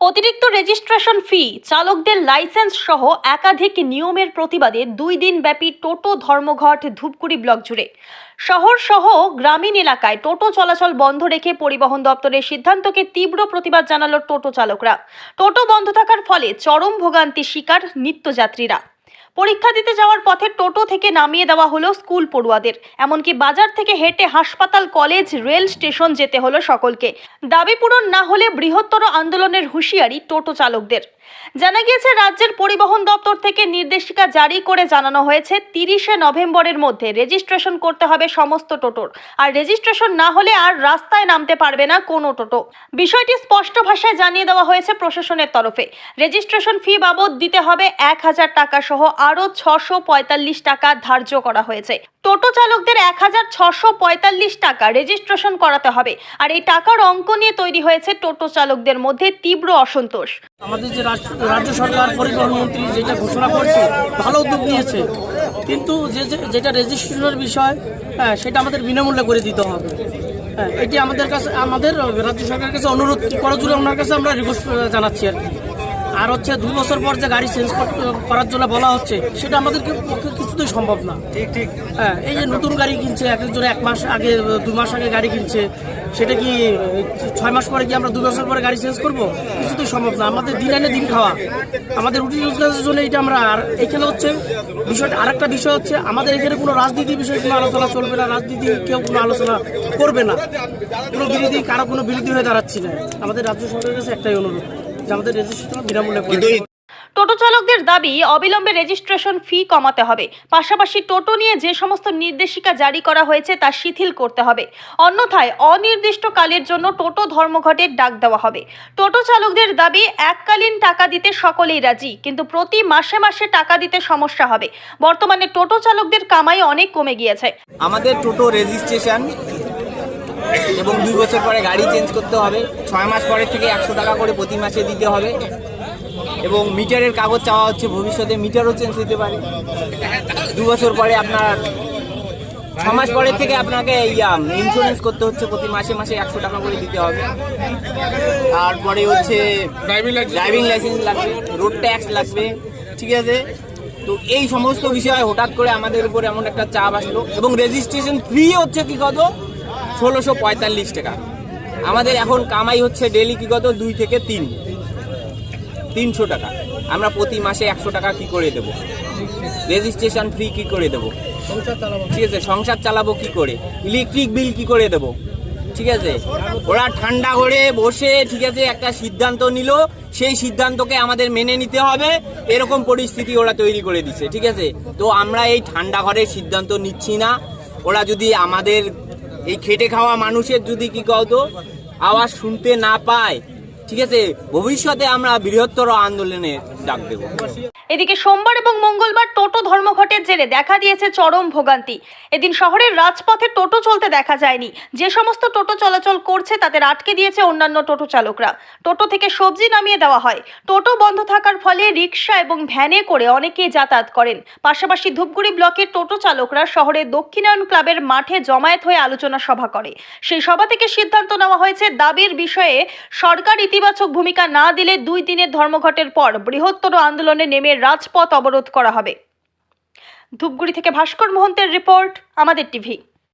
অতিরিক্ত registration fee চালকদের licence সহ একাধিক নিয়মের প্রতিবাদে দুই দিন ব্যাপী টোটো ধর্মঘট ধূপগুড়ি ব্লক জুড়ে। শহর সহ গ্রামীণ এলাকায় টোটো চলাচল বন্ধ রেখে পরিবহন দপ্তরের সিদ্ধান্তকে তীব্র প্রতিবাদ জানালো টোটো চালকরা। টোটো বন্ধ থাকার ফলে চরম ভোগান্তি শিকার নিত্যযাত্রীরা। পরীক্ষা দিতে যাওয়ার পথে টোটো থেকে নামিয়ে দেওয়া হলো স্কুল পড়ুয়াদের। এমনকি বাজার থেকে হেঁটে হাসপাতাল, কলেজ, রেল স্টেশন যেতে হলো সকলকে। দাবি পূরণ না হলে বৃহত্তর আন্দোলনের হুঁশিয়ারি টোটো চালকদের। জানা গিয়েছে, রাজ্যের পরিবহন দপ্তর থেকে নির্দেশিকা জারি করে জানানো হয়েছে, তিরিশে নভেম্বরের মধ্যে রেজিস্ট্রেশন করতে হবে সমস্ত টোটোর। আর রেজিস্ট্রেশন না হলে আর রাস্তায় নামতে পারবে না কোনো টোটো। বিষয়টি স্পষ্ট ভাষায় জানিয়ে দেওয়া হয়েছে প্রশাসনের তরফে। রেজিস্ট্রেশন ফি বাবদ দিতে হবে এক হাজার টাকা সহ আরও ছশো পঁয়তাল্লিশ টাকা ধার্য করা হয়েছে। টোটো চালকদের এক হাজার ছশো পঁয়তাল্লিশ টাকা রেজিস্ট্রেশন করাতে হবে। আর এই টাকার অঙ্ক নিয়ে তৈরি হয়েছে টোটো চালকদের মধ্যে তীব্র অসন্তোষ। আমাদের যে রাজ্য সরকার, পরিবহন মন্ত্রী যেটা ঘোষণা করছে, ভালো উদ্যোগ নিয়েছে। কিন্তু যে যেটা রেজিস্ট্রেশনের বিষয় হ্যাঁ সেটা আমাদের বিনামূল্যে করে দিতে হবে। হ্যাঁ এটি আমাদের কাছে, আমাদের রাজ্য সরকারের কাছে অনুরোধ করা জুড়ে ওনার কাছে আমরা রিকোয়েস্ট জানাচ্ছি আর কি। আর হচ্ছে দু বছর পর যে গাড়ি চেঞ্জ করার জন্য বলা হচ্ছে সেটা আমাদের পক্ষে কিছুতেই সম্ভব না। ঠিক ঠিক। হ্যাঁ এই যে নতুন গাড়ি কিনছে এক একজন এক মাস আগে দু মাস আগে গাড়ি কিনছে সেটা কি ছয় মাস পরে কি আমরা দু বছর পরে গাড়ি চেঞ্জ করব? কিছুতেই সম্ভব না। আমাদের দিন আনে দিন খাওয়া। আমাদের রুটি রোজগারের জন্য এটা আমরা আর এখানে হচ্ছে বিষয়টা আরেকটা বিষয় হচ্ছে আমাদের এখানে কোনো রাজনীতি বিষয়ে কোনো আলোচনা চলবে না রাজনীতি কেউ কোনো আলোচনা করবে না। কোনো বিরোধী কারও কোনো বিরোধী হয়ে দাঁড়াচ্ছি না। আমাদের রাজ্য সরকারের কাছে একটাই অনুরোধ। যে আমাদের রেজিস্ট্রেশন বিনামূল্যে টোটো চালকদের দাবি অবিলম্বে রেজিস্ট্রেশন ফি কমাতে হবে। পাশাপাশি টোটো নিয়ে যে সমস্ত নির্দেশিকা জারি করা হয়েছে তা শিথিল করতে হবে। অন্যথায় অনির্দিষ্টকালের জন্য টোটো ধর্মঘটের ডাক দেওয়া হবে। টোটো চালকদের দাবি এককালীন টাকা দিতে সকলেই রাজি কিন্তু প্রতি মাসে মাসে টাকা দিতে সমস্যা হবে। বর্তমানে টোটো চালকদের কামাই অনেক কমে গিয়েছে। আমাদের টোটো রেজিস্ট্রেশন এবং দুই বছর পরে গাড়ি চেঞ্জ করতে হবে। ছয় মাস পরের থেকে একশো টাকা করে প্রতি মাসে দিতে হবে। এবং মিটারের কাগজ চাওয়া হচ্ছে ভবিষ্যতে মিটারও চেঞ্জ হতে পারে। দু বছর পরে আপনার ছ মাস পরের থেকে আপনাকে ইন্স্যুরেন্স করতে হচ্ছে প্রতি মাসে মাসে একশো টাকা করে দিতে হবে। তারপরে হচ্ছে ড্রাইভিং লাইসেন্স লাগবে রোড ট্যাক্স লাগবে ঠিক আছে? তো এই সমস্ত বিষয় হঠাৎ করে আমাদের উপর এমন একটা চাপ আসলো। এবং রেজিস্ট্রেশন ফ্রি হচ্ছে কি কত? ষোলোশো পঁয়তাল্লিশ টাকা। আমাদের এখন কামাই হচ্ছে ডেলি কি কত? দুই থেকে তিন। তিনশো টাকা। আমরা প্রতি মাসে একশো টাকা কি করে দেব? রেজিস্ট্রেশন ফ্রি কি করে দেব? ঠিক আছে, সংসার চালাবো কি করে? ইলেকট্রিক বিল কি করে দেব? ঠিক আছে? ওরা ঠান্ডা করে বসে, ঠিক আছে, একটা সিদ্ধান্ত নিল। সেই সিদ্ধান্তকে আমাদের মেনে নিতে হবে। এরকম পরিস্থিতি ওরা তৈরি করে দিছে, ঠিক আছে? তো আমরা এই ঠান্ডা ঘরের সিদ্ধান্ত নিচ্ছি না। ওরা যদি আমাদের এই খেটে খাওয়া মানুষের যদি কি কত? আওয়াজ শুনতে না পায়। ঠিক আছে? ভবিষ্যতে আমরা বৃহত্তর আন্দোলনে ডাক দেবো। এদিকে সোমবার এবং মঙ্গলবার টোটো ধর্মঘটের জেরে দেখা দিয়েছে চরম ভোগান্তি। এদিন শহরের রাজপথে টোটো চলতে দেখা যায়নি। যে সমস্ত টোটো চলাচল করছে, তাদের আটকে দিয়েছে অন্যান্য টোটো চালকরা। টোটো থেকে সবজি নামিয়ে দেওয়া হয়। টোটো বন্ধ থাকার ফলে রিক্সা এবং ভ্যানে করে অনেকেই যাতায়াত করেন। পাশাপাশি ধূপগুড়ি ব্লকের টোটো চালকরা শহরের দক্ষিণায়ন ক্লাবের মাঠে জমায়েত হয়ে আলোচনা সভা করে। সেই সভা থেকে সিদ্ধান্ত নেওয়া হয়েছে, দাবির বিষয়ে সরকার ইতিবাচক ভূমিকা না দিলে দুই দিনের ধর্মঘটের পর বৃহত্তর আন্দোলনে নেমে রাজপথ অবরোধ করা হবে। ধূপগুড়ি থেকে ভাস্কর মোহন্তের রিপোর্ট আমাদের টিভি।